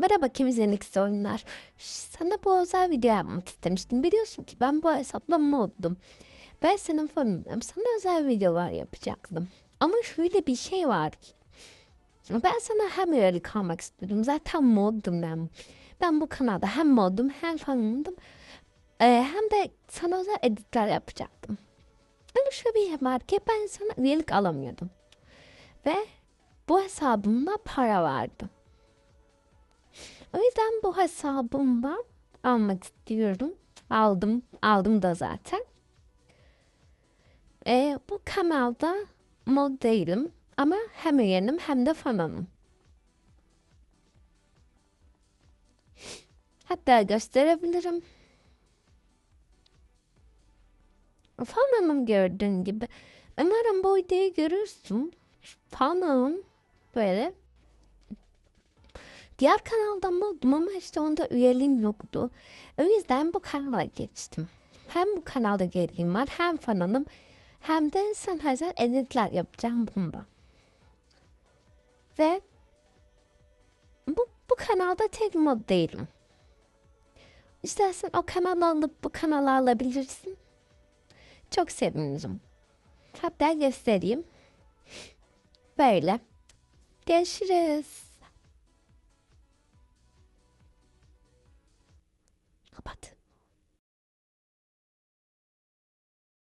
Merhaba Kimizenik oyunlar. Sana bu özel video yapmak istemiştim. Biliyorsun ki ben bu hesapla moddum. Ben senin fanınım. Sana özel videolar yapacaktım. Ama şöyle bir şey var ki. Ben sana hem üyelik almak istedim. Zaten moddum ben. Ben bu kanalda hem moddum hem fanındım. Ee, hem de sana özel editler yapacaktım. Ama şöyle bir şey var ki ben sana üyelik alamıyordum. Ve bu hesabımda para vardı. O yüzden bu hesabımdan almak istiyorum. Aldım. Aldım da zaten. E, bu kanalda mod değilim. Ama hem üyenim hem de fanım. Hatta gösterebilirim. Fanım gördüğün gibi. Umarım bu videoyu görürsün. Fanım böyle Diğer kanaldan buldum ama işte onda üyeliğim yoktu. O yüzden bu kanala geçtim. Hem bu kanalda üyeliğim var hem fanım hem de Sennheiser editler yapacağım bunda. Ve bu, bu kanalda tek mod değilim. İstersen o kanalı alıp bu kanalı alabilirsin. Çok sevinirim. Hatta göstereyim. Böyle. Görüşürüz. How about